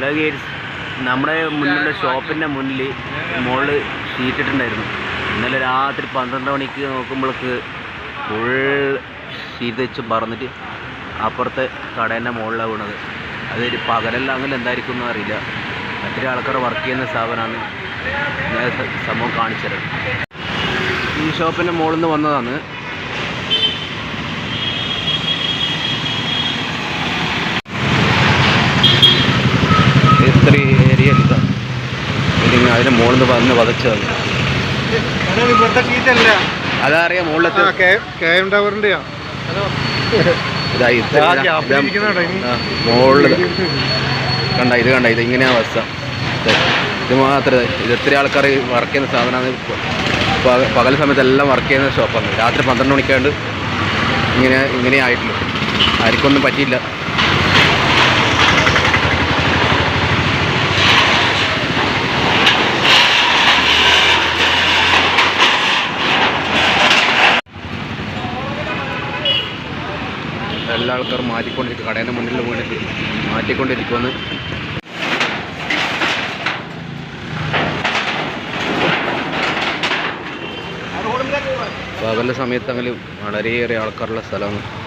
Hello Gates നമ്മുടെ മുന്നിലുള്ള ഷോപ്പിന്റെ മുന്നിൽ മോൾ ഷീറ്റിട്ടുണ്ടായിരുന്നു ഇന്നലെ രാത്രി പന്ത്രണ്ട് മണിക്ക് നോക്കുമ്പോഴേക്ക് ഫുൾ ഷീറ്റ് വെച്ച് പറന്നിട്ട് അപ്പുറത്തെ കടേന്റെ മുകളിലാണ് വീണത്. അതൊരു പകലെല്ലാം അങ്ങനെ എന്തായിരിക്കും എന്ന് അറിയില്ല. ഒത്തിരി ആൾക്കാർ വർക്ക് ചെയ്യുന്ന സ്ഥാപനമാണ് ഞാൻ സംഭവം കാണിച്ചു തരാം ഈ ഷോപ്പിന്റെ മുകളിൽ നിന്ന് വന്നതാണ്. മുകളിൽ ഇവിടുത്തെ ഷീറ്റല്ല അതറിയാം മുകളിലത്തെ കെ എം. മുകളിൽ കണ്ട ഇത് കണ്ട ഇത് ഇങ്ങനെയാ അവസ്ഥ. ഇത് മാത്രമേ ഇത്. എത്ര ആൾക്കാർ വർക്ക് ചെയ്യുന്ന സാധനമാണ്. പക- പകൽ സമയത്ത് എല്ലാം വർക്ക് ചെയ്യുന്ന ഷോപ്പാണ് രാത്രി പന്ത്രണ്ട് മണിക്കാണ്ട് ഇങ്ങനെ ഇങ്ങനെ ആയിട്ടുള്ളൂ ആർക്കൊന്നും പറ്റിയില്ല. എല്ലാ ആൾക്കാരും മാറ്റിക്കൊണ്ടിരിക്കും. കടേന്റെ മുന്നിൽ വീണിട്ട് മാറ്റിക്കൊണ്ടിരിക്കുമെന്ന് പകല സമയത്ത് അങ്ങനെ വളരെയേറെ ആൾക്കാരുള്ള സ്ഥലമാണ്.